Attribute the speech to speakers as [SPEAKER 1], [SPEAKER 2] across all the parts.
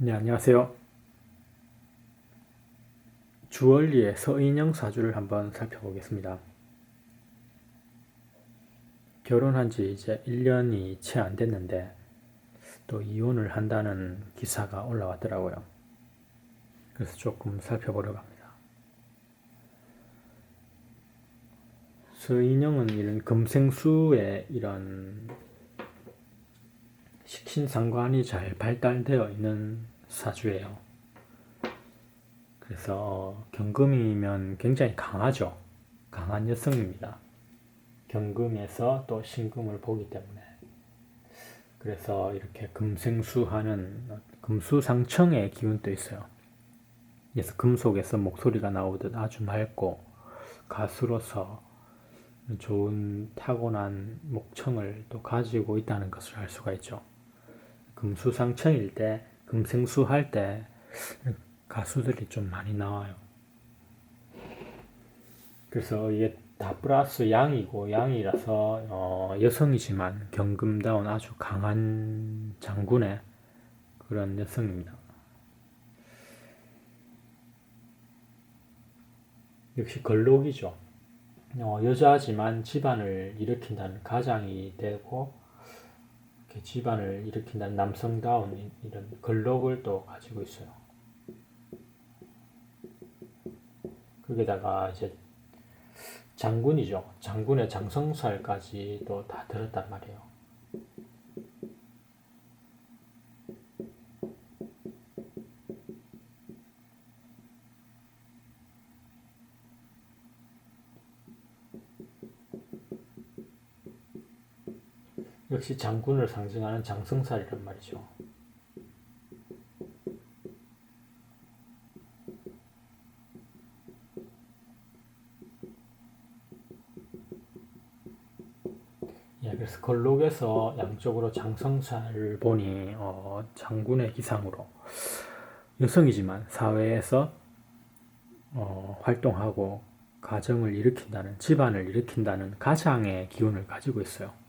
[SPEAKER 1] 네, 안녕하세요. 주얼리의 서인영 사주를 한번 살펴보겠습니다. 결혼한 지 이제 1년이 채 안 됐는데 또 이혼을 한다는 기사가 올라왔더라고요. 그래서 조금 살펴보려고 합니다. 서인영은 이런 금생수의 이런 식 신상관이 잘 발달되어 있는 사주예요. 그래서 경금이면 굉장히 강하죠. 강한 여성입니다. 경금에서 또 신금을 보기 때문에. 그래서 이렇게 금생수하는 금수상청의 기운도 있어요. 그래서 금속에서 목소리가 나오듯 아주 맑고 가수로서 좋은 타고난 목청을 또 가지고 있다는 것을 알 수가 있죠. 금수상청일 때, 금생수 할 때 가수들이 좀 많이 나와요. 그래서 이게 다 플러스 양이고 양이라서 어, 여성이지만 경금다운 아주 강한 장군의 그런 여성입니다. 역시 걸록이죠. 어, 여자지만 집안을 일으킨다는 가장이 되고 이렇게 집안을 일으킨다는 남성다운 이런 걸록을 또 가지고 있어요. 거기다가 이제 장군이죠. 장군의 장성살까지도 다 들었단 말이에요. 역시 장군을 상징하는 장성살이란 말이죠. 예, 그래서 걸록에서 양쪽으로 장성살을 보니 어, 장군의 기상으로 여성이지만 사회에서 어, 활동하고 가정을 일으킨다는 집안을 일으킨다는 가장의 기운을 가지고 있어요.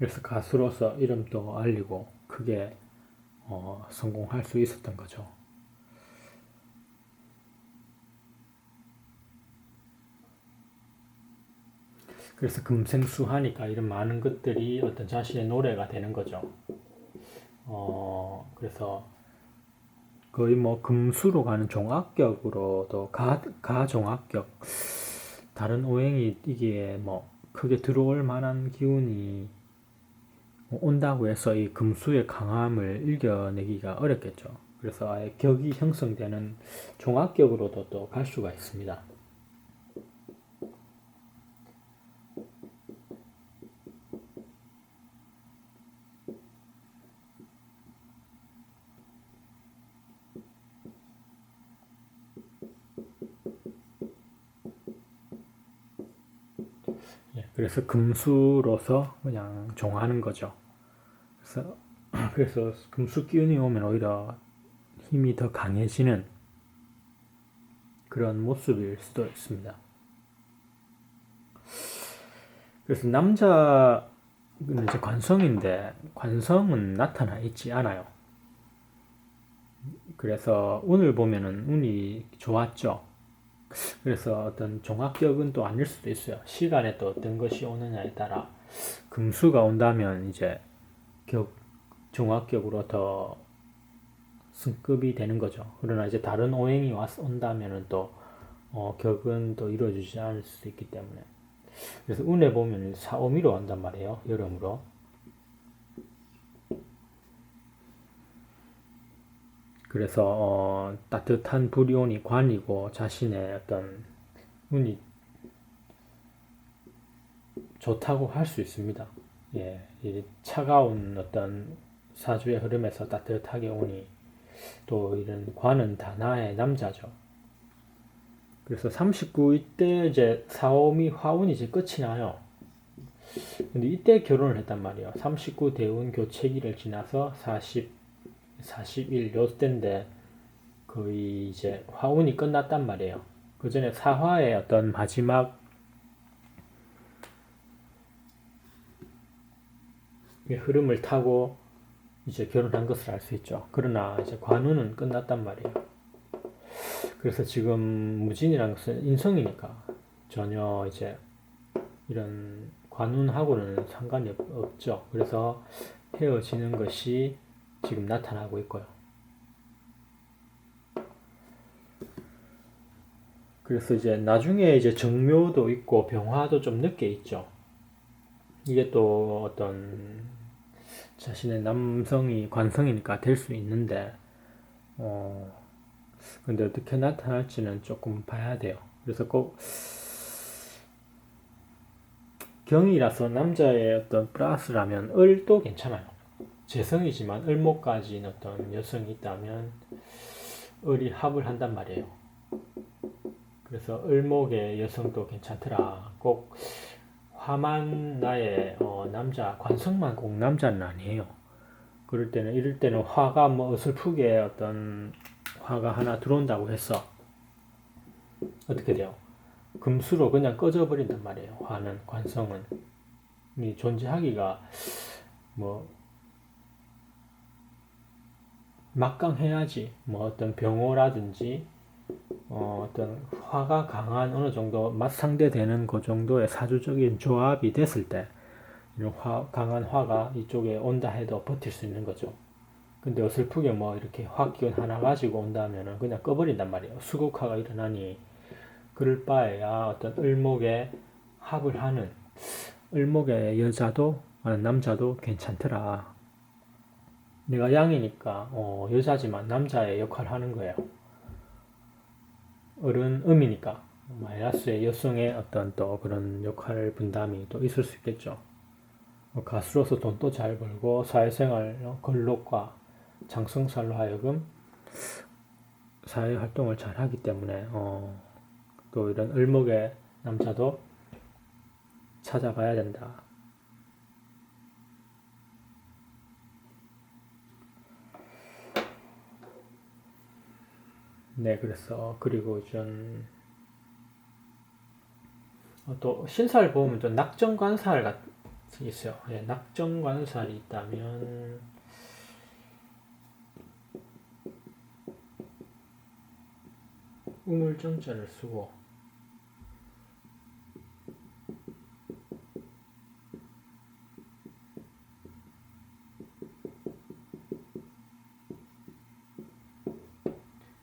[SPEAKER 1] 그래서 가수로서 이름도 알리고 크게 어, 성공할 수 있었던 거죠. 그래서 금생수 하니까 이런 많은 것들이 어떤 자신의 노래가 되는 거죠. 어, 그래서 거의 뭐 금수로 가는 종합격으로도 가, 가 종합격 다른 오행이 이게 뭐 크게 들어올 만한 기운이 온다고 해서 이 금수의 강함을 이겨내기가 어렵겠죠. 그래서 아예 격이 형성되는 종합격으로도 또 갈 수가 있습니다. 그래서 금수로서 그냥 종하는 거죠. 그래서 그래서 금수 기운이 오면 오히려 힘이 더 강해지는 그런 모습일 수도 있습니다. 그래서 남자는 이제 관성인데 관성은 나타나 있지 않아요. 그래서 운을 보면은 운이 좋았죠. 그래서 어떤 종합격은 또 아닐 수도 있어요. 시간에 또 어떤 것이 오느냐에 따라 금수가 온다면 이제 격 종합격으로 더 승급이 되는 거죠. 그러나 이제 다른 오행이 왔 온다면은 또 어, 격은 또 이루어지지 않을 수도 있기 때문에 그래서 운에 보면 사오미로 한단 말이에요. 여름으로. 그래서 어, 따뜻한 불이온이 관이고 자신의 어떤 운이 좋다고 할 수 있습니다. 예, 차가운 어떤 사주의 흐름에서 따뜻하게 오니 또 이런 관은 다나의 남자죠. 그래서 39 이 때 이제 사오미 화운이 이제 끝이 나요. 근데 이때 결혼을 했단 말이에요. 39 대운 교체기를 지나서 40 41 요때인데 거의 이제 화운이 끝났단 말이에요. 그 전에 사화의 어떤 마지막 흐름을 타고 이제 결혼한 것을 알 수 있죠. 그러나 이제 관운은 끝났단 말이에요. 그래서 지금 무진이라는 것은 인성이니까 전혀 이제 이런 관운하고는 상관이 없- 없죠. 그래서 헤어지는 것이 지금 나타나고 있고요. 그래서 이제 나중에 이제 정묘도 있고 병화도 좀 늦게 있죠. 이게 또 어떤 자신의 남성이 관성이니까 될 수 있는데, 어, 근데 어떻게 나타날지는 조금 봐야 돼요. 그래서 꼭 경이라서 남자의 어떤 플러스라면 을도 괜찮아요. 재성이지만 을목까지는 어떤 여성이 있다면 을이 합을 한단 말이에요. 그래서 을목의 여성도 괜찮더라. 꼭 화만 나의 어, 남자 관성만 꼭 남자는 아니에요. 그럴 때는 이럴 때는 화가 뭐 어설프게 어떤 화가 하나 들어온다고 해서 어떻게 돼요? 금수로 그냥 꺼져버린단 말이에요. 화는 관성은 이 존재하기가 뭐 막강해야지 뭐 어떤 병호라든지 어, 어떤 화가 강한 어느 정도 맞상대되는 그 정도의 사주적인 조합이 됐을 때 이런 화, 강한 화가 이쪽에 온다 해도 버틸 수 있는 거죠. 근데 어설프게 뭐 이렇게 화기운 하나 가지고 온다면은 그냥 꺼버린단 말이에요. 수국화가 일어나니 그럴 바에야 어떤 을목에 합을 하는 을목의 여자도 남자도 괜찮더라. 내가 양이니까 어, 여자지만 남자의 역할을 하는 거예요. 을은 음이니까 마이너스의 여성의 어떤 또 그런 역할 분담이 또 있을 수 있겠죠. 어, 가수로서 돈도 잘 벌고 사회생활 어, 근록과 장성살로 하여금 사회 활동을 잘 하기 때문에 어, 또 이런 을목의 남자도 찾아봐야 된다. 네, 그래서 그리고 좀 어, 또 신사를 보면 또 낙정관살 게 있어요. 예, 낙정관살이 있다면 우물정자를 쓰고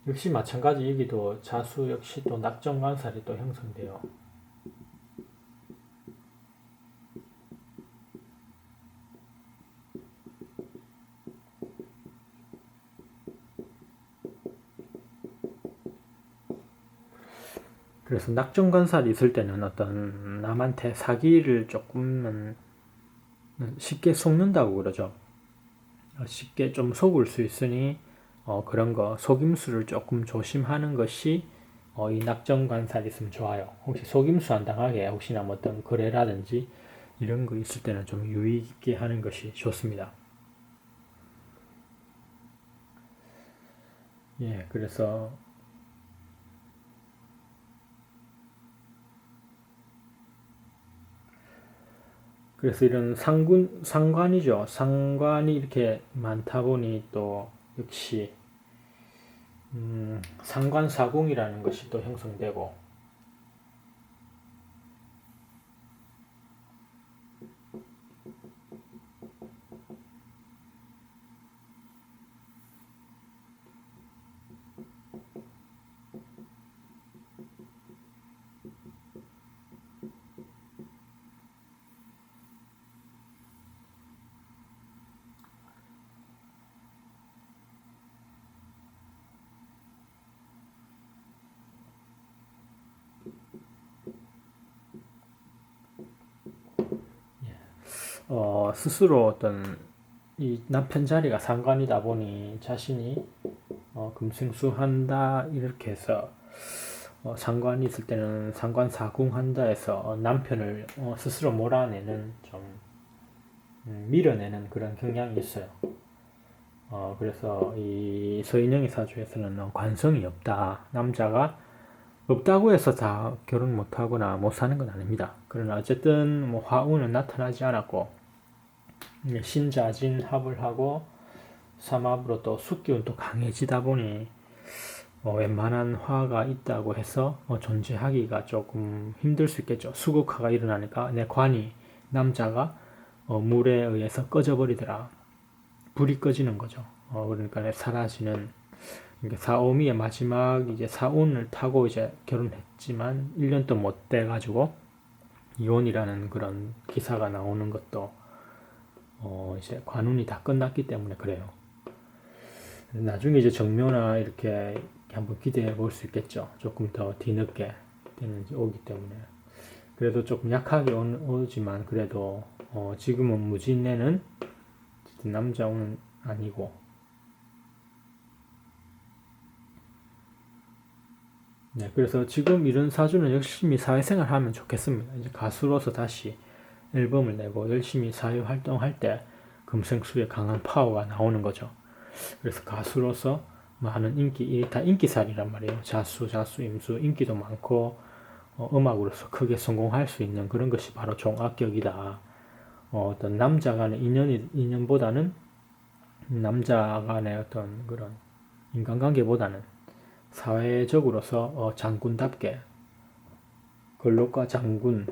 [SPEAKER 1] 역시 마찬가지 여기도 자수 역시 또 낙정관살이 또 형성돼요. 그래서 낙정관살이 있을 때는 어떤 남한테 사기를 조금은 쉽게 속는다고 그러죠. 어, 쉽게 좀 속을 수 있으니 어, 그런 거 속임수를 조금 조심하는 것이 어, 이 낙정관살이 있으면 좋아요. 혹시 속임수 안 당하게 혹시나 뭐 어떤 거래라든지 이런 거 있을 때는 좀 유의 있게 하는 것이 좋습니다. 예, 그래서 그래서 이런 상군 상관이죠. 상관이 이렇게 많다 보니 또 역시 음, 상관사궁이라는 것이 또 형성되고 어, 스스로 어떤 이 남편 자리가 상관이다 보니 자신이 어, 금승수한다 이렇게 해서 어, 상관이 있을 때는 상관 사궁한다 해서 어, 남편을 어, 스스로 몰아내는 좀 음, 밀어내는 그런 경향이 있어요. 어, 그래서 이 서인영의 사주에서는 어, 관성이 없다. 남자가 없다고 해서 다 결혼 못하거나 못 사는 건 아닙니다. 그러나 어쨌든 뭐 화운은 나타나지 않았고 신자진 합을 하고 삼합으로 또 숙기운 또 강해지다 보니 어, 웬만한 화가 있다고 해서 어, 존재하기가 조금 힘들 수 있겠죠. 수국화가 일어나니까 내 관이 남자가 어, 물에 의해서 꺼져버리더라. 불이 꺼지는 거죠. 어, 그러니까 사라지는 사오미의 마지막 이제 사온을 타고 이제 결혼했지만 1년도 못 돼 가지고 이혼이라는 그런 기사가 나오는 것도 어 이제 관운이 다 끝났기 때문에 그래요. 나중에 이제 정묘나 이렇게 한번 기대해 볼 수 있겠죠. 조금 더 뒤늦게 이제 오기 때문에 그래도 조금 약하게 오- 오지만 그래도 어 지금은 무진내는 남자 오는 아니고 네, 그래서 지금 이런 사주는 열심히 사회생활 하면 좋겠습니다. 이제 가수로서 다시 앨범을 내고 열심히 사회 활동할 때 금생수의 강한 파워가 나오는 거죠. 그래서 가수로서 많은 인기, 다 인기살이란 말이에요. 자수, 자수, 임수, 인기도 많고, 어, 음악으로서 크게 성공할 수 있는 그런 것이 바로 종합격이다. 어, 어떤 남자 간의 인연이, 인연보다는 남자 간의 어떤 그런 인간관계보다는 사회적으로서 어, 장군답게 걸록과 장군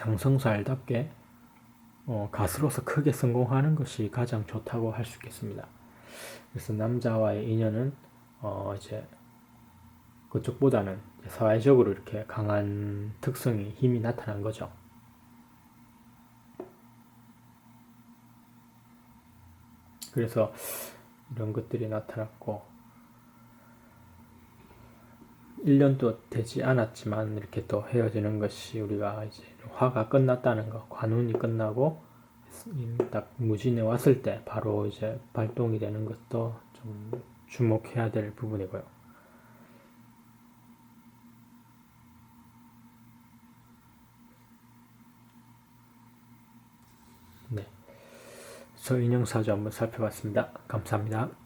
[SPEAKER 1] 장성살답게 어, 가수로서 크게 성공하는 것이 가장 좋다고 할 수 있겠습니다. 그래서 남자와의 인연은 어, 이제 그쪽보다는 이제 사회적으로 이렇게 강한 특성이 힘이 나타난 거죠. 그래서 이런 것들이 나타났고 1년도 되지 않았지만 이렇게 또 헤어지는 것이 우리가 이제 화가 끝났다는 거, 관운이 끝나고 딱 무진에 왔을 때 바로 이제 발동이 되는 것도 좀 주목해야 될 부분이고요. 네. 서인영 사주 한번 살펴봤습니다. 감사합니다.